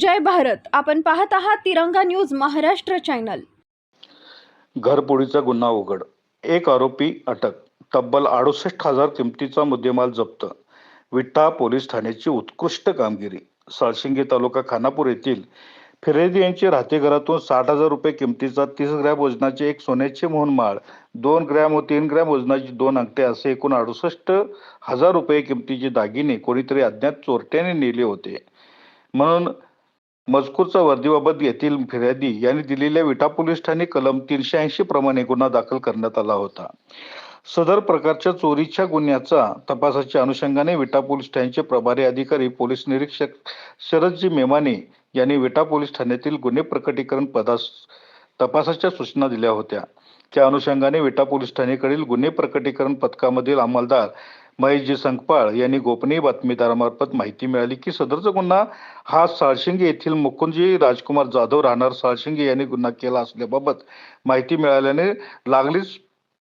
जय भारत. आपण पाहत आहात तिरंगा न्यूज महाराष्ट्र चॅनल. घरपोळीचा गुन्हा उघड. एक आरोपी अटक. तब्बल अडुसष्ट हजार किमतीचा मुद्देमाल जप्त. विटा पोलीस ठाण्याची उत्कृष्ट कामगिरी. साळशिंगे तालुका खानापूर येथील फिरेदी यांची राहते घरातून साठ हजार रुपये किमतीचा तीस ग्रॅम वजनाचे एक सोन्याचे मोहनमाळ दोन ग्रॅम व तीन ग्रॅम वजनाची दोन अंगठे असे एकूण अडुसष्ट हजार रुपये किमतीचे दागिने कोणीतरी अज्ञात चोरट्याने नेले होते. म्हणून मजकूरचा वर्दीबाबत येथील फिर्यादी यांनी दिलेल्या विटा पोलीस ठाणे कलम तीनशे ऐंशी प्रमाणे गुन्हा दाखल करण्यात आला होता. सदर प्रकारच्या चोरीच्या गुन्ह्याचा तपासाच्या अनुषंगाने विटा पोलीस ठाण्याचे प्रभारी अधिकारी पोलीस निरीक्षक शरदजी मेमाने यांनी विटा पोलीस ठाण्यातील गुन्हे प्रकटीकरण पदास तपासाच्या सूचना दिल्या होत्या. त्या अनुषंगाने विटा पोलीस ठाणेकडील गुन्हे प्रकटीकरण पथकामधील अंमलदार महेशजी संकपाळ यांनी गोपनीय बातमीदारामार्फत माहिती मिळाली की सदरचा गुन्हा हा साळशिंगे येथील मुकुंदजी राजकुमार जाधव राहणार. साळशिंगे यांनी गुन्हा केला असल्याबाबत माहिती मिळाल्याने लागलीच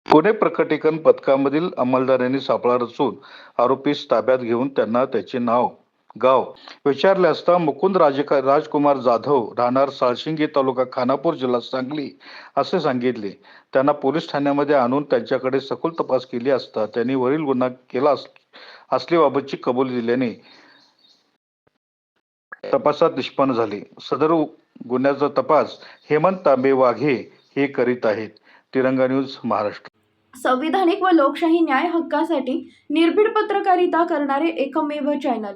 पुणे प्रकटीकरण पथकामधील अंमलदारांनी सापळा रचून आरोपीस ताब्यात घेऊन त्यांना त्याचे नाव गाव. विचारले असता मुकुंद राजका राजकुमार जाधव राहणार साळशिंगी तालुका खानापूर जिल्हा सांगली असे सांगितले. त्यांना पोलीस ठाण्यामध्ये आणून त्यांच्याकडे सखोल तपास केली असता त्यांनी वरील गुन्हा केला असल्याबाबतची कबुली दिल्याने तपासात निष्पन्न झाले. सदर गुन्ह्याचा तपास हेमंत तांबे वाघे हे करीत आहेत. तिरंगा न्यूज महाराष्ट्र. संविधानिक व लोकशाही न्याय हक्कासाठी निर्भीड पत्रकारिता करणारे एकमेव चॅनल.